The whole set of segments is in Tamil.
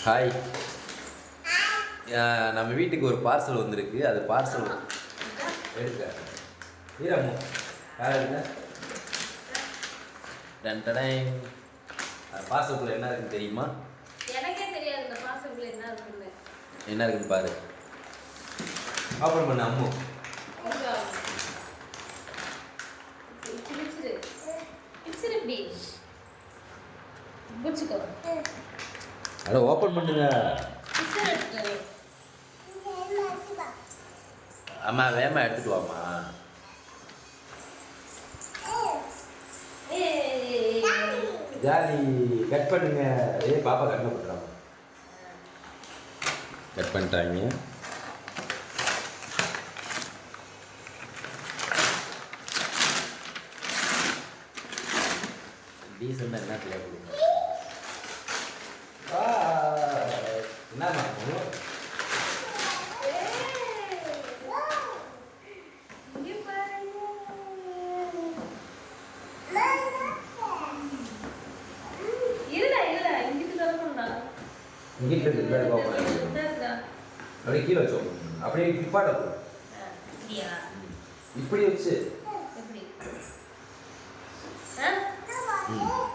ஹாய் நம்ம வீட்டுக்கு ஒரு பார்சல் வந்திருக்கு அது பார்சல் எடுக்க ஈரமு யார் எடுக்க டன் டடைன் பார்சலுக்குள்ள என்ன இருக்குன்னு தெரியுமா எனக்கே தெரியாது இந்த பாசக்குள்ள என்ன இருக்குன்னு என்ன இருக்குன்னு பாரு ஓப்பன் பண்ண அம்மு பிடிச்சிரு பிடிச்சிரு இப்படி பிடிச்சிக்கோ அட ஓப்பன் பண்ணுங்க. அம்மா வேகமாக எடுத்துட்டு ஏய். ஜாலி கட் பண்ணுங்க. ஏ பாப்பா கண்ணை பண்ணுறாங்க கட் பண்ணிட்டாங்க. டீசெண்டாக என்ன கொடுங்க. இருடா, இருடா, இங்கிட்டு இருக்கு இந்தா இருக்குடா. அப்படியே கீழே வச்சு. அப்படியே போ இப்படியா? இப்படி வச்சு?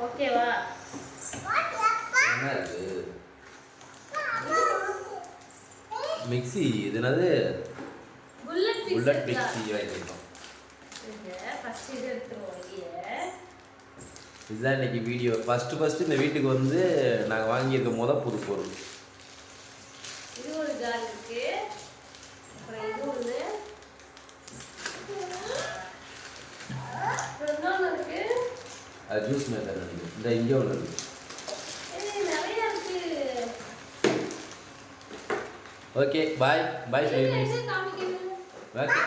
ஓகேவா என்ன இருக்கு மிக்ஸி இது என்னது? புல்லட் மிக்ஸி வாங்கியிருக்கோம். இதுதான் இன்னைக்கு வீடியோ ஃபஸ்ட்டு ஃபஸ்ட்டு இந்த வீட்டுக்கு வந்து நாங்கள் வாங்கியிருக்க முத புது பொருள். இது ஒரு ஜார் இருக்கு. அப்புறம் இது ஒன்று அது ஜூஸ் மேக்கர் நினைக்கிறேன் இந்த இங்கே ஒன்று இருக்கு. ஓகே பாய் பாய் சொல்லி? ஓகே.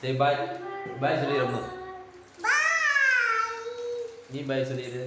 சரி பாய் பாய் சொல்லி ரொம்ப நீ பாய் சொல்லிடு